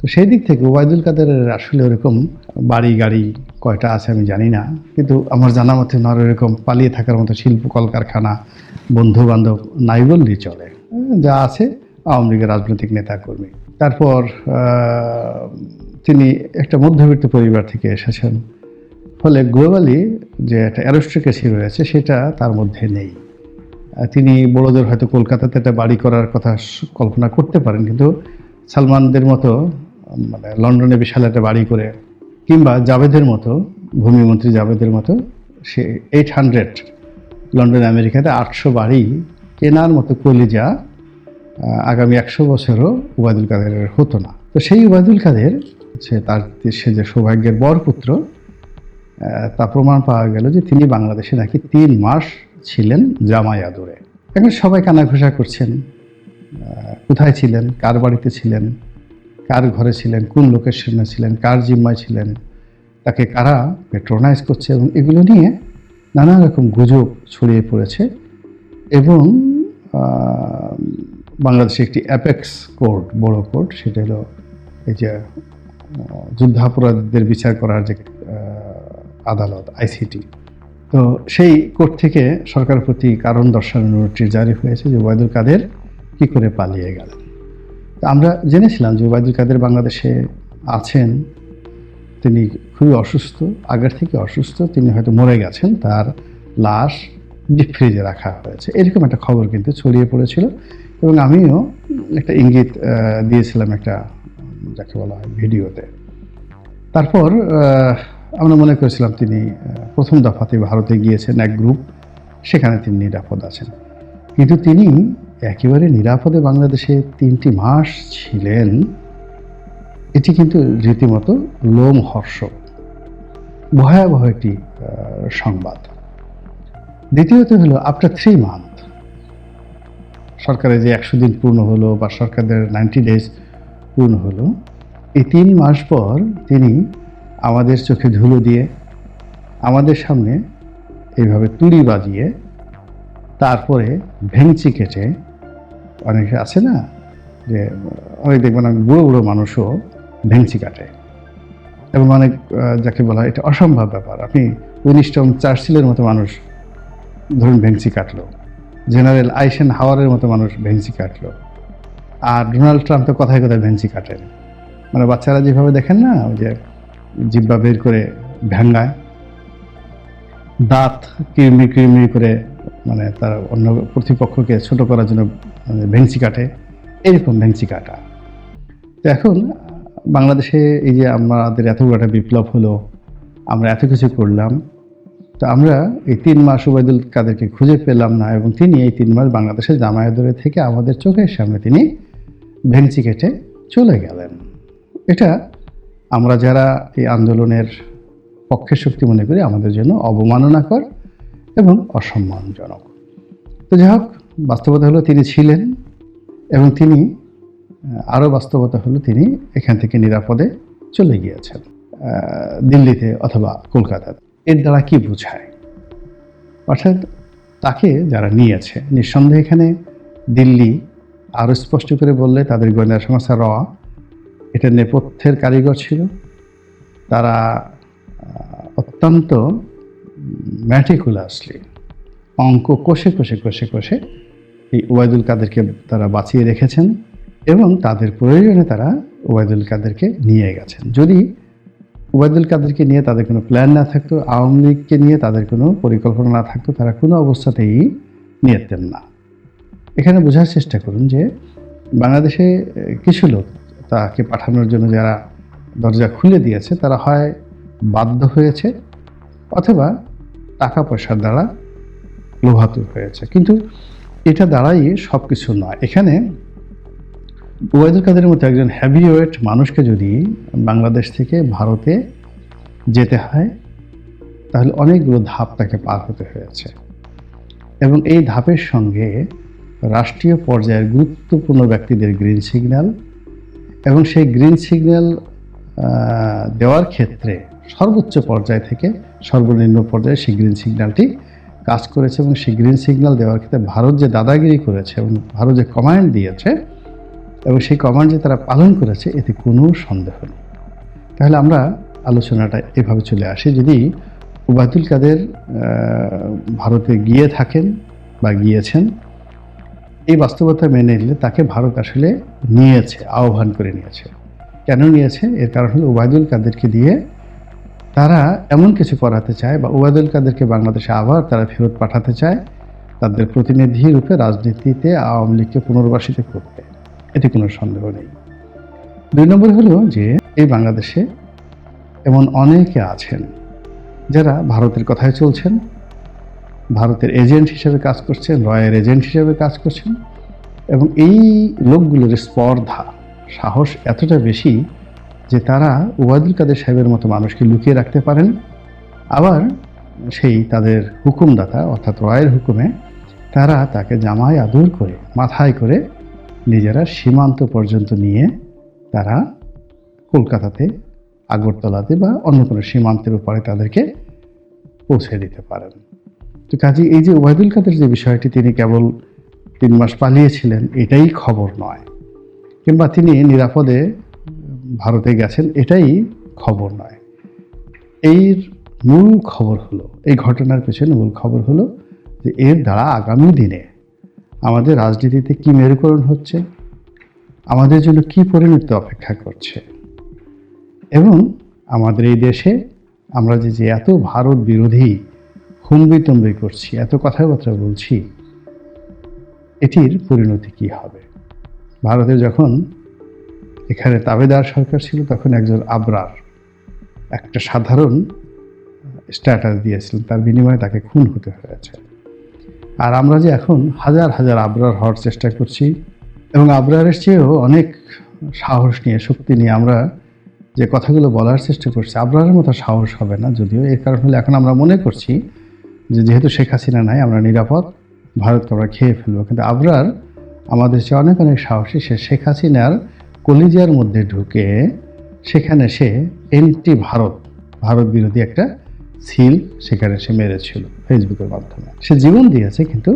তো সেই দিক থেকে ওবায়দুল কাদেরের আসলে ওরকম বাড়ি, গাড়ি কয়টা আছে আমি জানি না। কিন্তু আমার জানা মতে ওনার এরকম পালিয়ে থাকার মতো শিল্প, কলকারখানা বন্ধু বান্ধব নাই বললেই চলে। যা আছে আওয়ামী লীগের রাজনৈতিক নেতা কর্মী তারপর তিনি একটা মধ্যবিত্ত পরিবার থেকে এসেছেন। ফলে গ্লোবালি যে একটা অ্যারোস্ট্রিকেসি রয়েছে, সেটা তার মধ্যে নেই। তিনি বড়দের হয়তো কলকাতাতে একটা বাড়ি করার কথা কল্পনা করতে পারেন, কিন্তু সালমানদের মতো মানে লন্ডনে বিশাল একটা বাড়ি করে, কিংবা জাভেদের মতো, ভূমিমন্ত্রী জাভেদের মতো, সে এইট হান্ড্রেড লন্ডন, আমেরিকাতে আটশো বাড়ি কেনার মতো কলিজা আগামী একশো বছরও উবায়দুল কাদেরের হতো না। তো সেই উবায়দুল কাদের, সে তার, সে যে সৌভাগ্যের বরপুত্র তা প্রমাণ পাওয়া গেল যে তিনি বাংলাদেশে নাকি তিন মাস ছিলেন জামাই আদরে। এখন সবাই কানাঘোষা করছেন কোথায় ছিলেন, কার বাড়িতে ছিলেন কার ঘরে ছিলেন, কোন লোকেশনে ছিলেন, কার জিম্মায় ছিলেন, তাকে কারা পেট্রোনাইজ করছে এবং এগুলো নিয়ে নানা রকম গুজব ছড়িয়ে পড়েছে এবং বাংলাদেশে একটি অ্যাপেক্স কোর্ট বড় কোর্ট সেটা হলো এই যে যুদ্ধাপরাধীদের বিচার করার যে আদালত আইসিটি তো সেই কোর্ট থেকে সরকারের প্রতি কারণ দর্শানোর নোটিশ জারি হয়েছে যে ওবায়দুল কাদের কি করে পালিয়ে গেলেন। আমরা জেনেছিলাম যে ওবায়দুল কাদের বাংলাদেশে আছেন। তিনি খুবই অসুস্থ, আগের থেকে অসুস্থ, তিনি হয়তো মরে গেছেন, তার লাশ ডিপ ফ্রিজে রাখা হয়েছে। এরকম একটা খবর কিন্তু ছড়িয়ে পড়েছিল এবং আমিও একটা ইঙ্গিত দিয়েছিলাম একটা, যাকে বলা হয় ভিডিওতে। তারপর আমরা মনে করেছিলাম তিনি প্রথম দফাতে ভারতে গিয়েছেন এক গ্রুপ, সেখানে তিনি নিরাপদ আছেন। কিন্তু তিনি একেবারে নিরাপদে বাংলাদেশে তিনটি মাস ছিলেন, এটি কিন্তু রীতিমতো লোমহর্ষক। ভয়াবহ একটি সংবাদ। দ্বিতীয়ত হলো আফটার থ্রি মান্থ সরকারের যে একশো দিন পূর্ণ হলো বা সরকারের নাইনটি ডেজ পূর্ণ হলো, এই তিন মাস পর তিনি আমাদের চোখে ধুলো দিয়ে আমাদের সামনে এইভাবে তুড়ি বাজিয়ে তারপরে ভেঙচি কেটে অনেকে আছে না যে অনেক দেখবেন অনেক বুড়ো বুড়ো মানুষও ভেঙচি কাটে। এবং অনেক যাকে বলা হয়, এটা অসম্ভব ব্যাপার। আপনি উইনিস্টন চার্চিলের মতো মানুষ ধরুন ভেঙচি কাটলো। জেনারেল আইসেন হাওয়ারের মতো মানুষ ভেঙচি কাটলো। আর ডোনাল্ড ট্রাম্প তো কথায় কথায় ভেঙচি কাটেন। মানে বাচ্চারা যেভাবে দেখেন না, ওই যে জিব্বা বের করে ভ্যাঙ্গায় দাঁত কিরমি কিরমি করে মানে তার অন্য প্রতিপক্ষকে ছোট করার জন্য মানে ভেঙচি কাটে। এরকম ভেঙচি কাটা। তো এখন বাংলাদেশে এই যে আমাদের এত বড় একটা বিপ্লব হলো, আমরা এত কিছু করলাম, তো আমরা এই তিন মাস ওবায়দুল কাদেরকে খুঁজে পেলাম না এবং তিনি এই তিন মাস বাংলাদেশের জামায়াদরে থেকে আমাদের চোখের সামনে তিনি ভেঙচি কেটে চলে গেলেন। এটা আমরা যারা এই আন্দোলনের পক্ষে শক্তি মনে করি, আমাদের জন্য অবমাননাকর এবং অসম্মানজনক। তো যাই হোক, বাস্তবতা হলো তিনি ছিলেন এবং তিনি আরও বাস্তবতা হলো তিনি এখান থেকে নিরাপদে চলে গিয়েছেন দিল্লিতে অথবা কলকাতাতে। এর দ্বারা কি বোঝায়? অর্থাৎ তাকে যারা নিয়েছে, নিঃসন্দেহে এখানে দিল্লি আরও স্পষ্ট করে বললে তাদের গোয়েন্দা সংস্থা র, এটা নেপথ্যের কারিগর ছিল। তারা অত্যন্ত ম্যাটিকুলাসলি অঙ্ক কষে কষে কষে কষে এই ওবায়দুল কাদেরকে তারা বাঁচিয়ে রেখেছেন এবং তাদের প্রয়োজনে তারা ওবায়দুল কাদেরকে নিয়ে গেছেন। যদি ওবায়দুল কাদেরকে নিয়ে তাদের কোনো প্ল্যান না থাকতো, আওয়ামী লীগকে নিয়ে তাদের কোনো পরিকল্পনা না থাকতো, তারা কোনো অবস্থাতেই নিয়েতেন না। এখানে বোঝার চেষ্টা করুন যে বাংলাদেশে কিছু লোক তাকে পাঠানোর জন্য যারা দরজা খুলে দিয়েছে, তারা হয় বাধ্য হয়েছে অথবা টাকা পয়সার দ্বারা লোভাতুর হয়েছে। কিন্তু এটা দ্বারাই সব কিছু নয়। এখানে ওয়াইদুল কাদের মতো একজন হ্যাভিওয়েট মানুষকে যদি বাংলাদেশ থেকে ভারতে যেতে হয়, তাহলে অনেকগুলো ধাপ তাকে পার হতে হয়েছে। এবং এই ধাপের সঙ্গে রাষ্ট্রীয় পর্যায়ের গুরুত্বপূর্ণ ব্যক্তিদের গ্রিন সিগন্যাল এবং সেই গ্রিন সিগন্যাল দেওয়ার ক্ষেত্রে সর্বোচ্চ পর্যায় থেকে সর্বনিম্ন পর্যায়ে সেই গ্রিন সিগন্যালটি কাজ করেছে এবং সেই গ্রিন সিগন্যাল দেওয়ার ক্ষেত্রে ভারত যে দাদাগিরি করেছে এবং ভারত যে কমান্ড দিয়েছে এবং সেই কমান্ড যে তারা পালন করেছে, এতে কোনো সন্দেহ নেই। তাহলে আমরা আলোচনাটা এভাবে চলে আসি। যদি উবায়দুল কাদের ভারতে গিয়ে থাকেন বা গিয়েছেন, এই বাস্তবতা মেনে নিলে তাকে ভারত আসলে নিয়েছে, আহ্বান করে নিয়েছে। কেন নিয়েছে? এর কারণ হলো উবায়দুল কাদেরকে দিয়ে তারা এমন কিছু করাতে চায় বা উবায়দুল কাদেরকে বাংলাদেশে আবার তারা ফেরত পাঠাতে চায়, তাদের প্রতিনিধি রূপে রাজনীতিতে আওয়ামী লীগকে পুনর্বাসিত করতে। এতে কোনো সন্দেহ নেই। দুই নম্বর হলো যে, এই বাংলাদেশে এমন অনেকে আছেন যারা ভারতের কথায় চলছেন, ভারতের এজেন্ট হিসেবে কাজ করছেন রয়ের এজেন্ট হিসেবে কাজ করছেন এবং এই লোকগুলোর স্পর্ধা, সাহস এতটা বেশি যে তারা ওবায়দুল কাদের সাহেবের মতো মানুষকে লুকিয়ে রাখতে পারেন, আবার সেই তাদের হুকুমদাতা অর্থাৎ রয়ের হুকুমে তারা তাকে জামায় আদর করে, মাথায় করে নিজেরা সীমান্ত পর্যন্ত নিয়ে তারা কলকাতাতে, আগরতলাতে বা অন্য কোনো সীমান্তের উপরে তাদেরকে পৌঁছে দিতে পারেন। তো কাজে, এই যে ওবায়দুল কাদের যে বিষয়টি, তিনি কেবল তিন মাস পালিয়েছিলেন, এটাই খবর নয়। কিংবা তিনি নিরাপদে ভারতে গেছেন, এটাই খবর নয়। এর মূল খবর হলো, এই ঘটনার পেছনে মূল খবর হলো যে এর দ্বারা আগামী দিনে আমাদের রাজনীতিতে কি মেরুকরণ হচ্ছে, আমাদের জন্য কি পরিণতি অপেক্ষা করছে এবং আমাদের এই দেশে আমরা যে যে এত ভারত বিরোধী হুমবি তম্বি করছি, এত কথাবার্তা বলছি, এটির পরিণতি কি হবে? ভারতে যখন এখানে তাবেদার সরকার ছিল, তখন একজন আবরার, একটা সাধারণ স্ট্যাটাস দিয়েছিলেন, তার বিনিময়ে তাকে খুন হতে হয়েছে। আর আমরা যে এখন হাজার হাজার আবরার হওয়ার চেষ্টা করছি, এবং আবরারের চেয়েও অনেক সাহস নিয়ে, শক্তি নিয়ে আমরা যে কথাগুলো বলার চেষ্টা করছি, আবরারের মতো সাহস হবে না, যদিও এর কারণ হলে এখন আমরা মনে করছি যে যেহেতু শেখ হাসিনা নাই, আমরা নিরাপদ, ভারতকে আমরা খেয়ে ফেলব। কিন্তু আবরার আমাদের চেয়ে অনেক অনেক সাহসী, সে শেখ হাসিনার কলিজিয়ার মধ্যে ঢুকে সেখানে সে এন্টি ভারত ভারত বিরোধী একটা সিল সেখানে সে মেরেছিল ফেসবুকের মাধ্যমে। সে জীবন দিয়েছে কিন্তু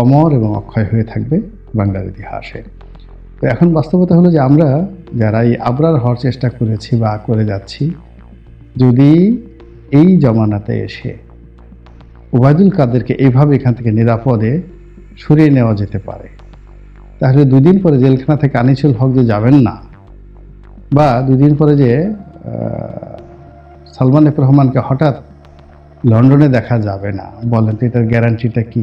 অমর এবং অক্ষয় হয়ে থাকবে বাংলার ইতিহাসে। তো এখন বাস্তবতা হলো যে আমরা যারা এই আবরার হওয়ার চেষ্টা করেছি বা করে যাচ্ছি, যদি এই জমানাতে এসে ওবায়দুল কাদেরকে এইভাবে এখান থেকে নিরাপদে সরিয়ে নেওয়া যেতে পারে তাহলে দুদিন পরে জেলখানা থেকে আনিসুল হক যে যাবেন না, বা দুদিন পরে যে সালমান রহমানকে হঠাৎ লন্ডনে দেখা যাবে না, বলেন তো এটার গ্যারান্টিটা কি?